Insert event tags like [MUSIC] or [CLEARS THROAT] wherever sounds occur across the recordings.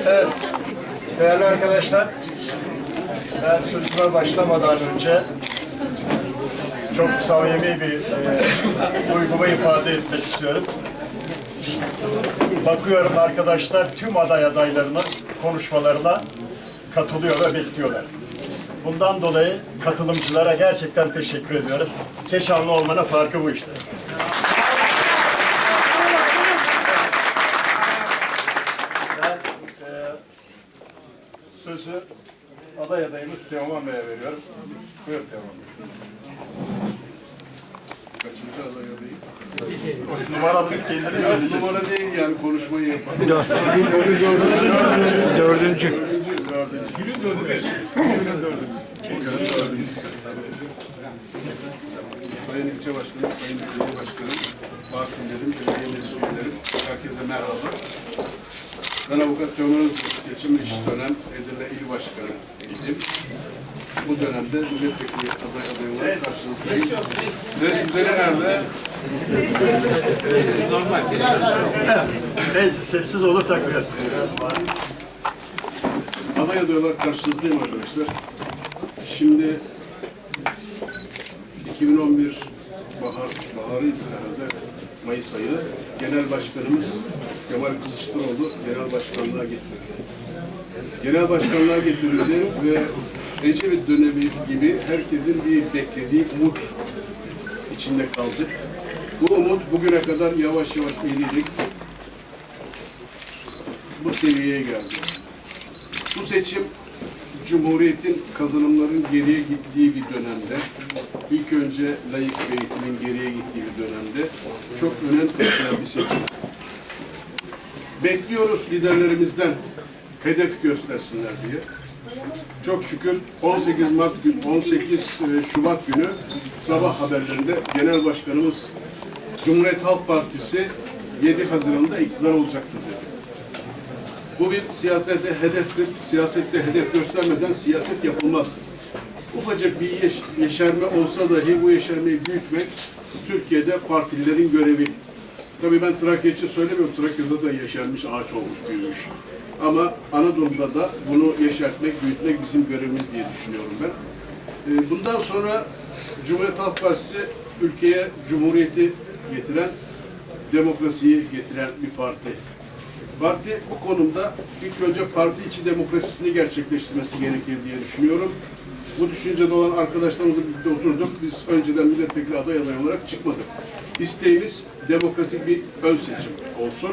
Evet, değerli arkadaşlar, ben sözüme başlamadan önce çok samimi bir e, duygumu ifade etmek istiyorum. Bakıyorum arkadaşlar tüm aday adaylarının konuşmalarına katılıyor ve bekliyorlar. Bundan dolayı katılımcılara gerçekten teşekkür ediyorum. Keşanlı olmanın farkı bu işte. Ben e, sözü aday adayımız Teoman Bey'e veriyorum. Buyur Teoman Bey. Kaçıncı aday adayı? O numaralı kendini söyleyecek. numara değil yani konuşmayı yapan. Dördüncü. Dördüncü. Günün dördüncü. Sayın ilçe başkanım, sayın belediye başkanım, partilerim, belediye meclis üyelerim, herkese merhaba. Ben avukat Teoman Özgür, geçim iş dönem İl Başkanı idim. Bu dönemde milletvekili aday adayı olarak karşınızdayım. Ses düzeni nerede? Neyse sessiz olursak biraz. Aday aday olarak karşınızdayım arkadaşlar. Şimdi 2011 bahar, baharıydı herhalde Mayıs ayı. Genel Başkanımız Kemal Kılıçdaroğlu genel başkanlığa getirildi. Genel başkanlığa getirildi ve Ecevit dönemi gibi herkesin bir beklediği umut içinde kaldık. Bu umut bugüne kadar yavaş yavaş eğilerek bu seviyeye geldi. Bu seçim Cumhuriyet'in kazanımların geriye gittiği bir dönemde, ilk önce layık eğitimin geriye gittiği bir dönemde çok önem taşıyan bir seçim. Bekliyoruz liderlerimizden hedef göstersinler diye. Çok şükür 18 Mart gün, 18 Şubat günü sabah haberlerinde Genel Başkanımız Cumhuriyet Halk Partisi 7 Haziran'da iktidar olacaktır dedi. Bu bir siyasete hedeftir. Siyasette hedef göstermeden siyaset yapılmaz. Ufacık bir yeş yeşerme olsa dahi bu yeşermeyi büyütmek Türkiye'de partililerin görevi. Tabii ben Trakya için söylemiyorum. Trakya'da da yeşermiş ağaç olmuş, büyümüş. Ama Anadolu'da da bunu yeşertmek, büyütmek bizim görevimiz diye düşünüyorum ben. Ee, Bundan sonra Cumhuriyet Halk Partisi ülkeye cumhuriyeti getiren, demokrasiyi getiren bir parti. Parti bu konumda ilk önce parti içi demokrasisini gerçekleştirmesi gerekir diye düşünüyorum. Bu düşüncede olan arkadaşlarımızla birlikte oturduk. Biz önceden milletvekili aday aday olarak çıkmadık. İsteğimiz demokratik bir ön seçim olsun.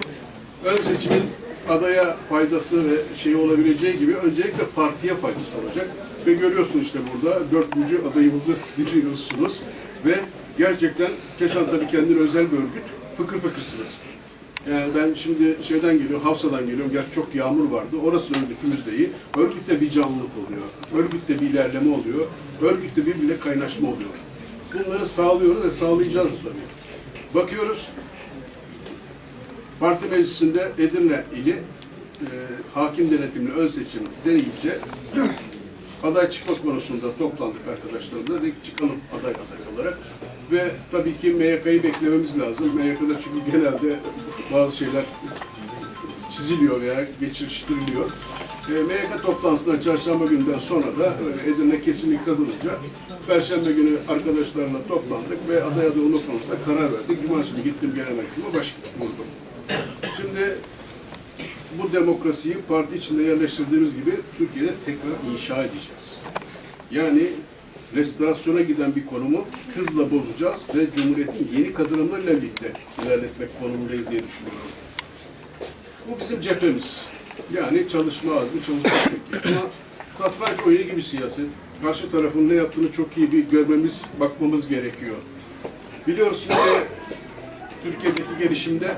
Ön seçimin adaya faydası ve şey olabileceği gibi öncelikle partiye faydası olacak. Ve görüyorsunuz işte burada dördüncü adayımızı biliyorsunuz. Ve gerçekten Keşan tabii kendine özel bir örgüt. Fıkır fıkırsınız. Yani ben şimdi şeyden geliyorum, Hafsa'dan geliyorum. Gerçi çok yağmur vardı. Orası örgütümüz değil. Örgütte bir canlılık oluyor. Örgütte bir ilerleme oluyor. Örgütte birbirine kaynaşma oluyor. Bunları sağlıyoruz ve sağlayacağız tabii. Bakıyoruz, parti meclisinde Edirne ili e, hakim denetimli ön seçim denince [CLEARS THROAT] aday çıkma konusunda toplandık arkadaşlarımla. Dedik çıkalım aday aday olarak. Ve tabii ki MYK'yı beklememiz lazım. MYK'da çünkü genelde bazı şeyler çiziliyor veya geçiştiriliyor. E, MYK toplantısından çarşamba günden sonra da e, Edirne kesinlik kazanınca Perşembe günü arkadaşlarla toplandık ve aday aday olma konusunda karar verdik. Cumartesi günü gittim genel merkezime baş vurdum. Şimdi bu demokrasiyi parti içinde yerleştirdiğimiz gibi Türkiye'de tekrar inşa edeceğiz. Yani restorasyona giden bir konumu hızla bozacağız ve Cumhuriyet'in yeni kazanımlarıyla birlikte ilerletmek konumundayız diye düşünüyorum. Bu bizim cephemiz. Yani çalışma azmi, çalışma [COUGHS] şekli. Ama satranç oyunu gibi siyaset. Karşı tarafın ne yaptığını çok iyi bir görmemiz, bakmamız gerekiyor. Biliyoruz şimdi Türkiye'deki gelişimde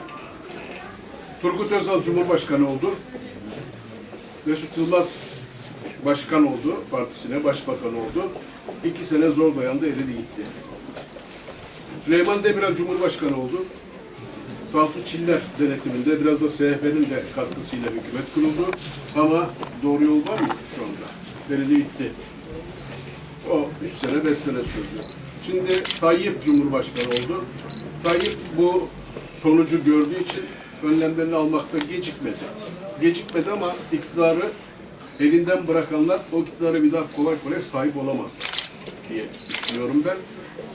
Turgut Özal Cumhurbaşkanı oldu. Mesut Yılmaz başkan oldu, partisine başbakan oldu. İki sene zor dayandı, eridi gitti. Süleyman Demirel Cumhurbaşkanı oldu. Tansu Çiller denetiminde biraz da SHP'nin de katkısıyla hükümet kuruldu. Ama doğru yol var mı şu anda? Belediye gitti. O üç sene, beş sene sürdü. Şimdi Tayyip Cumhurbaşkanı oldu. Tayyip bu sonucu gördüğü için önlemlerini almakta gecikmedi. Gecikmedi ama iktidarı elinden bırakanlar o iktidarı bir daha kolay kolay sahip olamazlar diye düşünüyorum ben.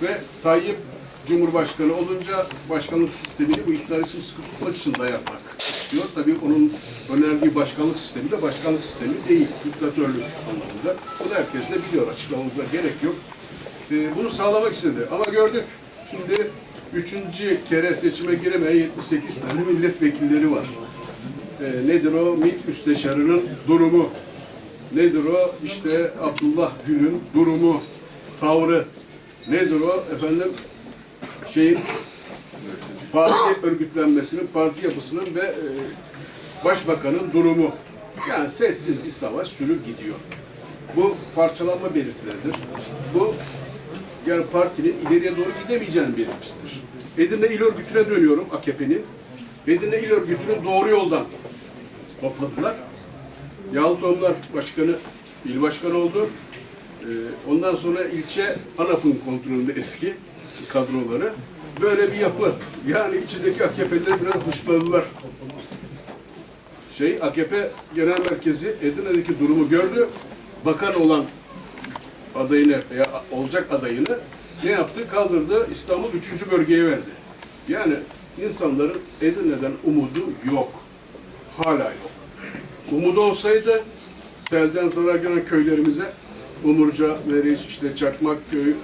Ve Tayyip Cumhurbaşkanı olunca başkanlık sistemini bu iktidarı sıkı tutmak için dayatmak diyor. Tabii onun önerdiği başkanlık sistemi de başkanlık sistemi değil, diktatörlük anlamında. Bunu herkes de biliyor, açıklamamıza gerek yok. Ee, bunu sağlamak istedi. Ama gördük, şimdi üçüncü kere seçime giremeyen 78 tane milletvekilleri var. Ee, nedir o? MİT müsteşarının durumu. Nedir o? İşte Abdullah Gül'ün durumu, tavrı. Nedir o? Efendim şeyin parti örgütlenmesinin, parti yapısının ve e, başbakanın durumu. Yani sessiz bir savaş sürüp gidiyor. Bu parçalanma belirtileridir. Bu yani partinin ileriye doğru gidemeyeceğinin belirtisidir. Edirne İl Örgütü'ne dönüyorum AKP'nin. Edirne İl Örgütü'nü doğru yoldan topladılar. Yahut onlar başkanı, il başkanı oldu. Ee, ondan sonra ilçe ANAP'ın kontrolünde eski kadroları. Böyle bir yapı. Yani içindeki AKP'lileri biraz dışladılar. Şey, AKP Genel Merkezi Edirne'deki durumu gördü. Bakan olan adayını veya olacak adayını ne yaptı? Kaldırdı, İstanbul 3. bölgeye verdi. Yani insanların Edirne'den umudu yok. Hala yok. Umudu olsaydı selden zarar gören köylerimize Umurca, Meriç, işte Çakmak köyü,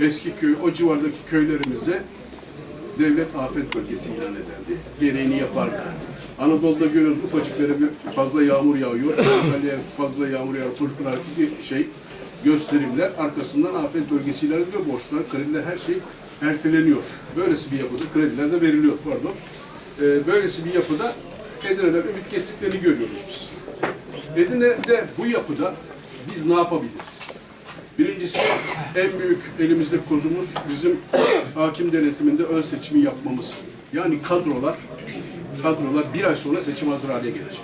Eski köy, o civardaki köylerimize devlet afet bölgesi ilan ederdi. Gereğini yapardı. Anadolu'da görüyoruz ufacık bir fazla yağmur yağıyor. [COUGHS] Antalya'ya fazla yağmur yağıyor. Fırtına bir şey gösterimler. Arkasından afet bölgesi ilan ediliyor. Borçlar, krediler her şey erteleniyor. Böylesi bir yapıda krediler de veriliyor pardon. Ee, böylesi bir yapıda Edirne'den ümit kestiklerini görüyoruz biz. Edirne'de bu yapıda biz ne yapabiliriz? Birincisi en büyük elimizde kozumuz bizim hakim denetiminde ön seçimi yapmamız. Yani kadrolar kadrolar bir ay sonra seçim hazır hale gelecek.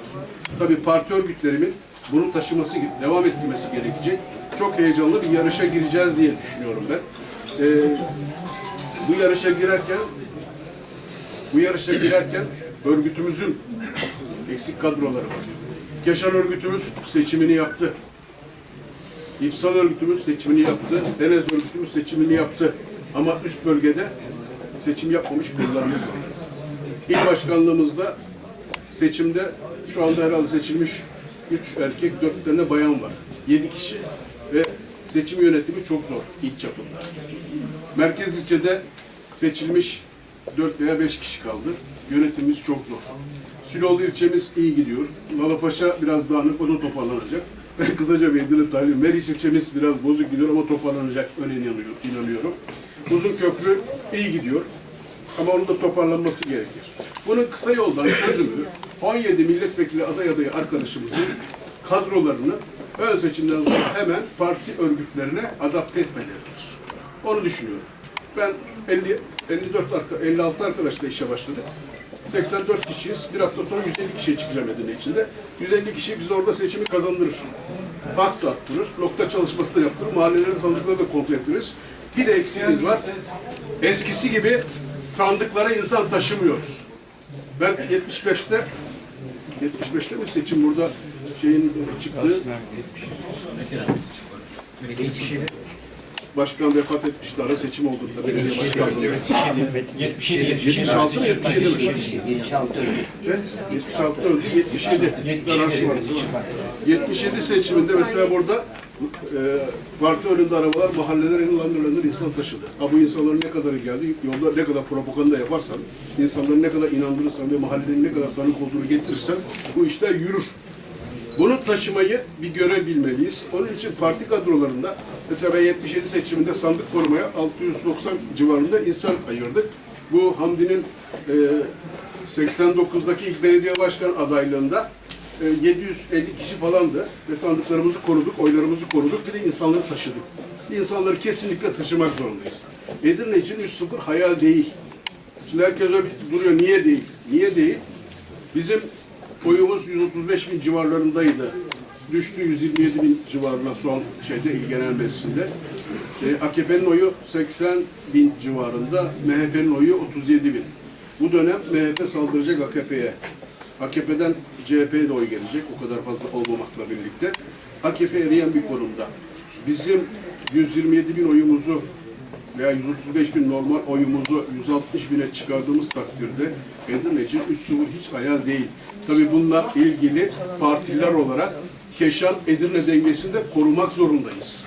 Tabii parti örgütlerimin bunu taşıması, devam ettirmesi gerekecek. Çok heyecanlı bir yarışa gireceğiz diye düşünüyorum ben. Ee, bu yarışa girerken bu yarışa girerken örgütümüzün eksik kadroları var. Keşan örgütümüz seçimini yaptı. İpsal örgütümüz seçimini yaptı. Denez örgütümüz seçimini yaptı. Ama üst bölgede seçim yapmamış kurullarımız var. İl başkanlığımızda seçimde şu anda herhalde seçilmiş 3 erkek, 4 tane bayan var. 7 kişi. Ve seçim yönetimi çok zor ilk çapında. Merkez ilçede seçilmiş 4 veya 5 kişi kaldı. Yönetimimiz çok zor. Süloğlu ilçemiz iyi gidiyor. Lalapaşa biraz dağınık, o da toparlanacak. [LAUGHS] Kısaca bir Edirne talim. Meriç ilçemiz biraz bozuk gidiyor ama toparlanacak. Öyle inanıyorum. Uzun köprü iyi gidiyor. Ama onun da toparlanması gerekir. Bunun kısa yoldan çözümü 17 milletvekili aday adayı arkadaşımızın kadrolarını ön seçimden sonra hemen parti örgütlerine adapte etmeleridir. Onu düşünüyorum. Ben 50, 54 arka, 56 arkadaşla işe başladık. 84 kişiyiz. Bir hafta sonra 150 kişiye çıkacağım Edirne içinde. 150 kişi biz orada seçimi kazandırır. Fark da attırır. Nokta çalışması da yaptırır. Mahallelerin sandıkları da kontrol ettiririz. Bir de eksiğimiz var. Eskisi gibi sandıklara insan taşımıyoruz. Ben 75'te 75'te mi seçim burada şeyin çıktığı başkan vefat etmişti. Ara seçim oldu da belediye başkanlığı. 77, 76 mı 77 mi? 76 öldü. Ve 76 öldü, 77. Arası var. 77 seçiminde mesela burada e, parti önünde arabalar mahalleler landır landır insan taşıdı. Ha bu insanların ne kadarı geldi, yolda ne kadar propaganda yaparsan, insanları ne kadar inandırırsan ve mahallenin ne kadar tanık olduğunu getirirsen bu işler yürür. Bunu taşımayı bir görebilmeliyiz. Onun için parti kadrolarında mesela ben 77 seçiminde sandık korumaya 690 civarında insan ayırdık. Bu Hamdi'nin e, 89'daki ilk belediye başkan adaylığında e, 750 kişi falandı ve sandıklarımızı koruduk, oylarımızı koruduk, bir de insanları taşıdık. İnsanları kesinlikle taşımak zorundayız. Edirne için 3-0 hayal değil. Şimdi herkes öyle duruyor, niye değil? Niye değil? Bizim oyumuz 135 bin civarlarındaydı. Düştü 127 bin civarına son şeyde il genel meclisinde. E, AKP'nin oyu 80 bin civarında, MHP'nin oyu 37 bin. Bu dönem MHP saldıracak AKP'ye. AKP'den CHP'ye de oy gelecek. O kadar fazla olmamakla birlikte. AKP eriyen bir konumda. Bizim 127 bin oyumuzu veya 135 bin normal oyumuzu 160 bine çıkardığımız takdirde Edirne için 3-0 hiç hayal değil. Tabii bununla ilgili partiler olarak Keşan Edirne dengesini de korumak zorundayız.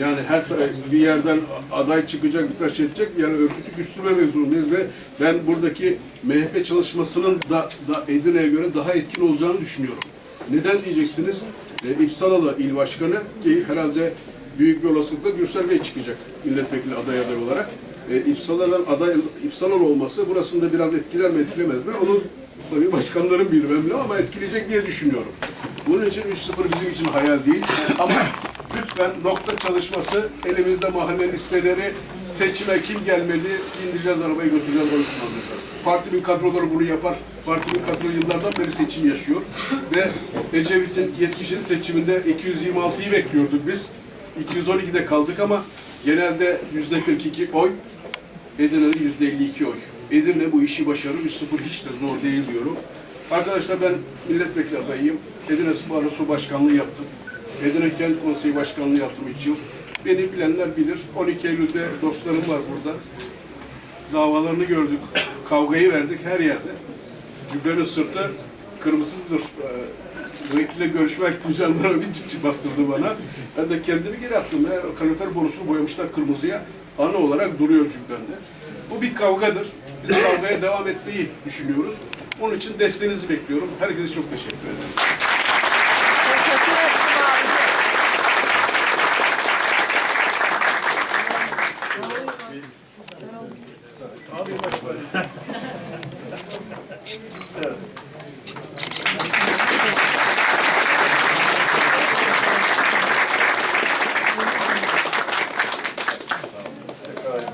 Yani her bir yerden aday çıkacak, bir taş edecek. Yani örgütü güçlümemek zorundayız ve ben buradaki MHP çalışmasının da, da Edirne'ye göre daha etkin olacağını düşünüyorum. Neden diyeceksiniz? E, İpsalalı il başkanı ki herhalde büyük bir olasılıkla Gürsel Bey çıkacak milletvekili aday aday olarak. E, İpsala'dan aday İpsalalı olması burasında biraz etkiler mi etkilemez mi? Onun tabii başkanların bilmem ama etkileyecek diye düşünüyorum. Bunun için 3-0 bizim için hayal değil ama lütfen nokta çalışması elimizde mahalle listeleri seçime kim gelmeli indireceğiz arabayı götüreceğiz oy kullanacağız. Partimin kadroları bunu yapar. Partimin kadro yıllardan beri seçim yaşıyor ve Ecevit'in 70'in seçiminde 226'yı bekliyorduk biz. 212'de kaldık ama genelde %42 oy Edirne'de yüzde 52 oy. Edirne bu işi başarır. 3-0 hiç de zor değil diyorum. Arkadaşlar ben milletvekili adayıyım. Edirne Spor Su Başkanlığı yaptım. Edirne Kent Konseyi Başkanlığı yaptım 3 yıl. Beni bilenler bilir. 12 Eylül'de dostlarım var burada. Davalarını gördük. Kavgayı verdik her yerde. Cübbenin sırtı kırmızıdır. Ee, Vekille görüşme gittim jandarma bir cipçi bastırdı bana. Ben de kendimi geri attım. Meğer kalorifer borusunu boyamışlar kırmızıya. Anı olarak duruyor cübbemde. Bu bir kavgadır. Biz kavgaya devam etmeyi düşünüyoruz. Onun için desteğinizi bekliyorum. Herkese çok teşekkür ederim. Abi baş